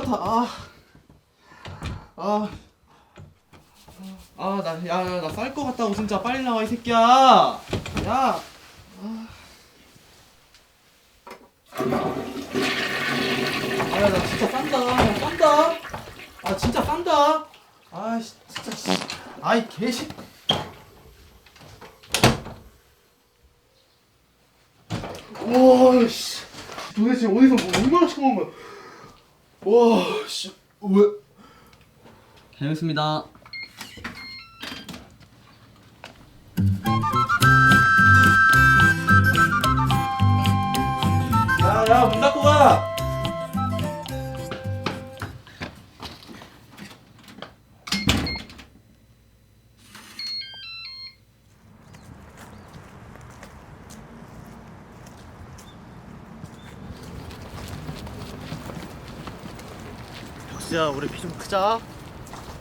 같아. 아, 아, 아, 나, 야, 야, 나 쌀 것 같다고 진짜 빨리 나와 이 새끼야. 야, 아. 야, 나 진짜 싼다. 나 싼다. 아, 진짜 싼다. 아, 씨, 진짜, 씨. 아이 개시. 와, 씨. 도대체 어디서 뭐 얼마나 처먹은 거야? 와, 씨. 왜? 다녀오겠습니다. 야, 야, 문 닫고 가. 혁수야, 우리 피 좀 크자.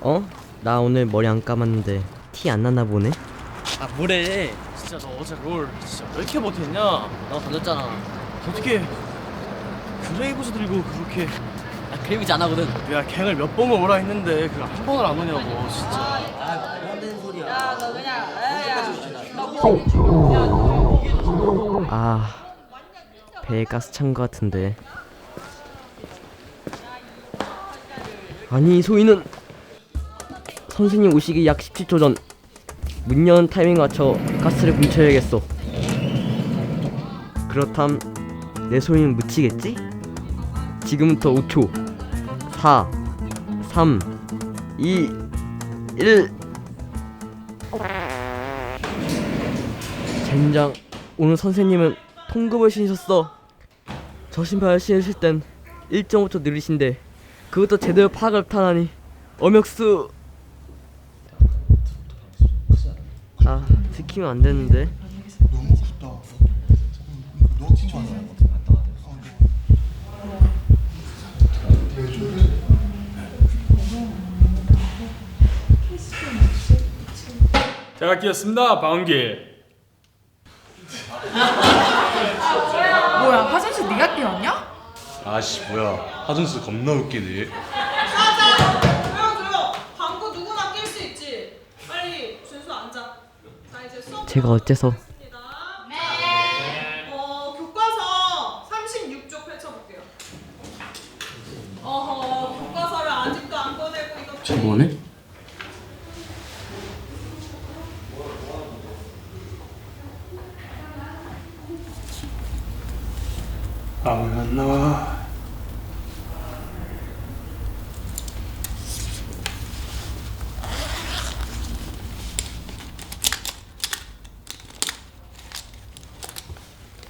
어? 나 오늘 머리 안 감았는데 티 안 나나 보네. 아, 뭐래? 진짜 너 어제 롤 진짜 왜 이렇게 못했냐? 나 던졌잖아. 어떻게 그레이브즈 들고 그렇게? 나 그래비지 안 하거든. 야, 갱을 몇 번을 오라 했는데 그걸 한 번을 안 오냐고, 진짜. 아 배에 가스 찬 거 같은데. 아니 소희는 선생님 오시기 약 17초 전. 문 여는 타이밍 맞춰 가스를 훔쳐야겠어. 그렇담 내 소희는 묻히겠지? 지금부터 5초. 4 3 2 1 젠장 오늘 선생님은 통급을 신으셨어. 저 신발 신으실 땐 1.5초 느리신데 그것도 제대로 파악을 못하다니 엄역수 아 들키면 안 되는데 너무 크다. 너 친구 아니야? 제가 끼었습니다. 방귀. 아씨 뭐야 하준수 겁나 웃기네 맞아! 조용 조용! 방구 누구나 낄 수 있지. 빨리 준수 앉아. 자 이제 수업 제가 어째서 시작하겠습니다. 네. 어 교과서 36쪽 펼쳐볼게요. 어허 교과서를 아직도 안 꺼내고 이거. 뭐네?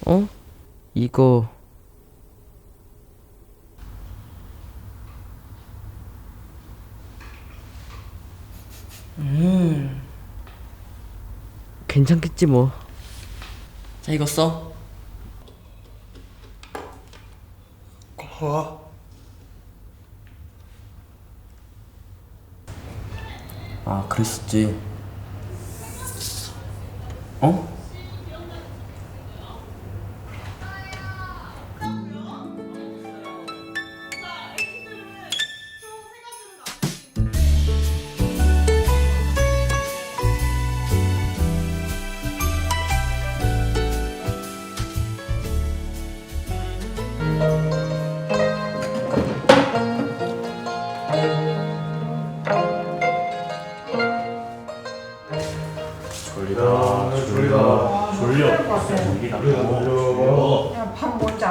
어? 이거 음 괜찮겠지 뭐 자, 이거 써. 고마워 아 그랬었지 어?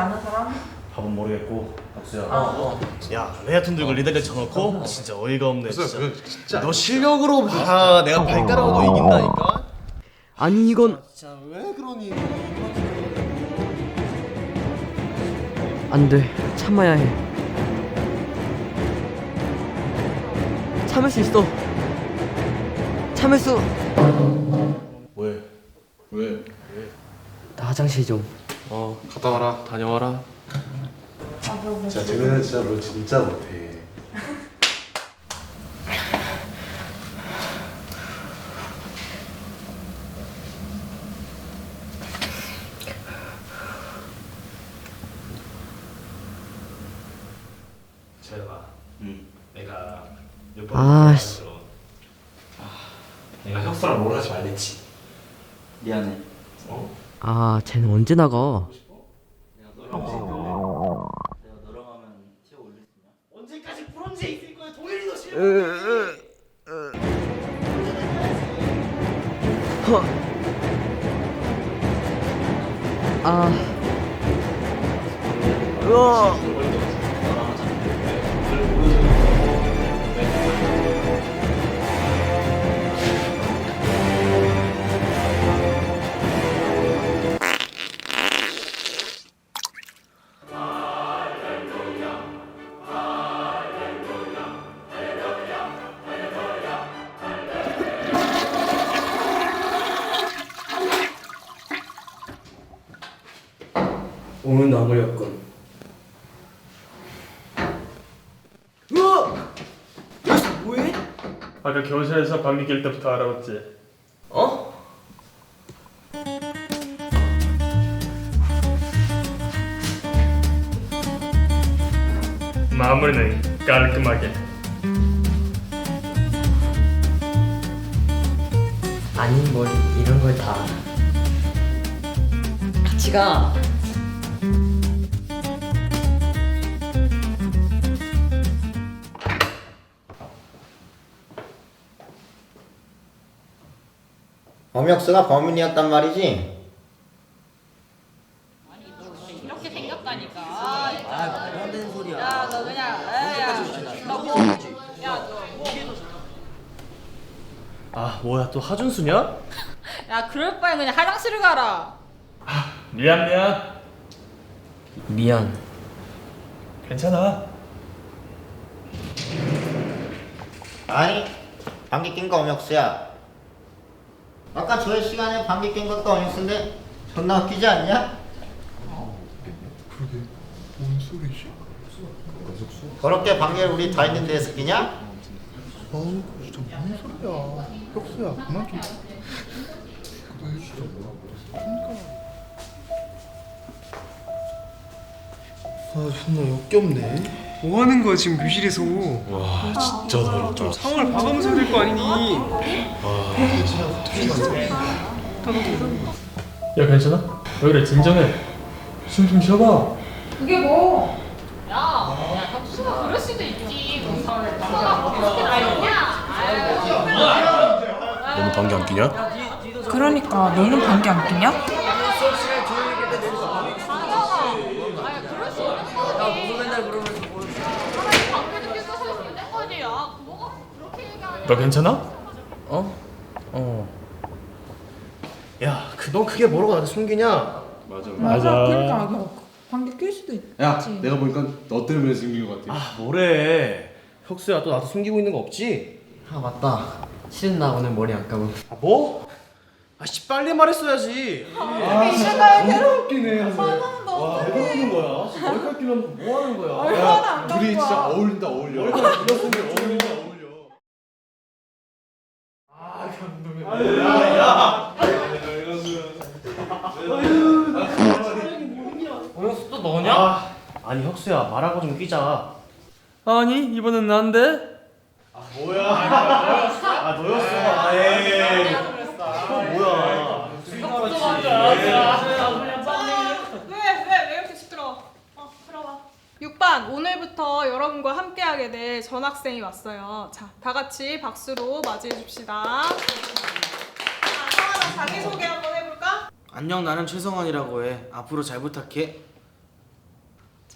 아는 사람? 밥은 모르겠고 박수야 야, 레아튼 들고 리더를 쳐놓고 진짜 어이가 없네. 진짜. 진짜 너 실력으로 봐. 내가 발가락으로 이긴다니까. 아니 이건 진짜 왜 그러니? 안돼 참아야 해 참을 수 있어 참을 수 왜? 왜? 나 화장실 좀 어 갔다 와라 다녀와라. 진짜 쟤네는 진짜 롤 진짜 못해 재현아. 내가 아, 씨. 내가 혁수랑 뭘 하지 말랬지 미안해. 아 쟤는 언제 나가? 내가 너랑 내가 너랑 하면 티어 올릴 수 있냐? 언제까지 브론즈에 있을 거야? 동일이 너 싫어. 아 안 걸렸군. 으아 여기서 뭐해? 아까 교실에서 방귀 낄 때부터 알아봤지? 어? 마무리는 깔끔하게. 아닌 뭘 이런 걸 다. 같이 가 범역수가 범인이었단 말이지? 이렇게 생겼다니까. 아, 안 되는 소리야. 야, 너 그냥, 에이, 너 뭐, 야, 너 뭐. 아 뭐야 또 하준수냐? 야, 그럴 바에 그냥 화장실을 가라. 미안 미안 미안 괜찮아 아니, 방귀 낀거 엄역수야. 아까 조회 시간에 방귀 낀 것도 엄역수인데 존나 웃기지 않냐? 그러게 뭔 소리지? 그렇게 방귀를 우리 다 있는 데에서 끼냐? 아우 진짜 뭔 소리야 혁수야 그만 좀 그래 진짜 아 존나 역겹네 뭐 하는 거야 지금 교실에서? 와 진짜 더럽다 상황을 봐가면서 해야 될 거 아니니? 야 괜찮아? 왜 그래 진정해 숨 좀 쉬어봐 그게 뭐? 야, 야, 혁수가 그럴 수도 있지. 혁수가 그렇게 나이냐? 너는 방귀 안 끼냐? 그러니까 너는 방귀 안 끼냐? 아야, 그럴 수 있는 거지. 맨날 그러면서 뭘 사람이 방귀를 뀌고 살수 있는 거지. 야, 뭐가 그렇게 얘기하냐? 너 괜찮아? 어? 어 야 그건 그게 뭐라고 나한테 숨기냐? 맞아 맞아. 그러니까 방귀 낄 수도 있. 야 내가 보니까 너 때문에 생긴 것 같아 아 뭐래 혁수야 또 나한테 숨기고 있는 거 없지? 아 맞다 실은 나 오늘 머리 안 감은 아 뭐? 아씨 빨리 말했어야지 웃기네 와 뭐하는 거야? 머리카락 끼면 뭐 하는 거야? 야 둘이 진짜 어울린다 어울려 머리카락 어울린다 어울려 아, 아니 혁수야 말하고 좀 끼자. 아니 이번엔 난데? 뭐야? 아 너였어? 아 에이 그거 뭐야? 왜, 왜, 왜 이렇게 시끄러워? 어, 들어와. 6반, 오늘부터 여러분과 함께하게 될 전학생이 왔어요. 자, 다 같이 박수로 맞이해 줍시다. 자, 성환아, 자기 소개 한번 해볼까? 안녕 나는 최성환이라고 해. 앞으로 잘 부탁해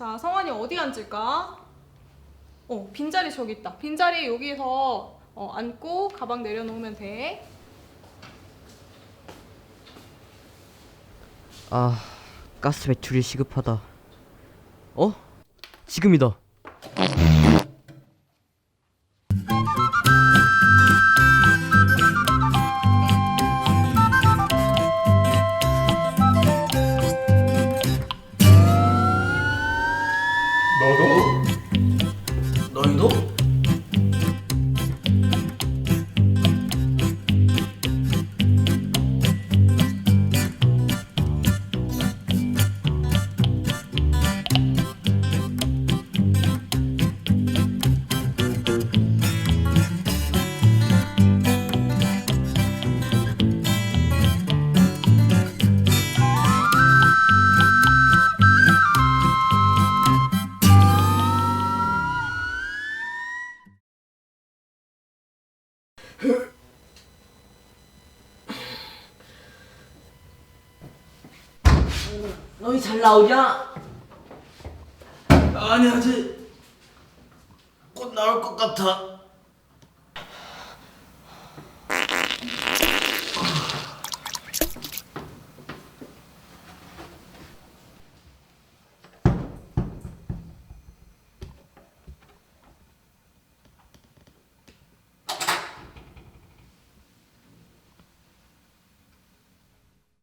자, 성환이 어디 앉을까? 어, 빈자리 저기 있다. 빈자리 여기서 어, 앉고 가방 내려놓으면 돼. 아 가스 배출이 시급하다 어? 지금이다 잘 나오냐? 아니 아직 곧 나올 것 같아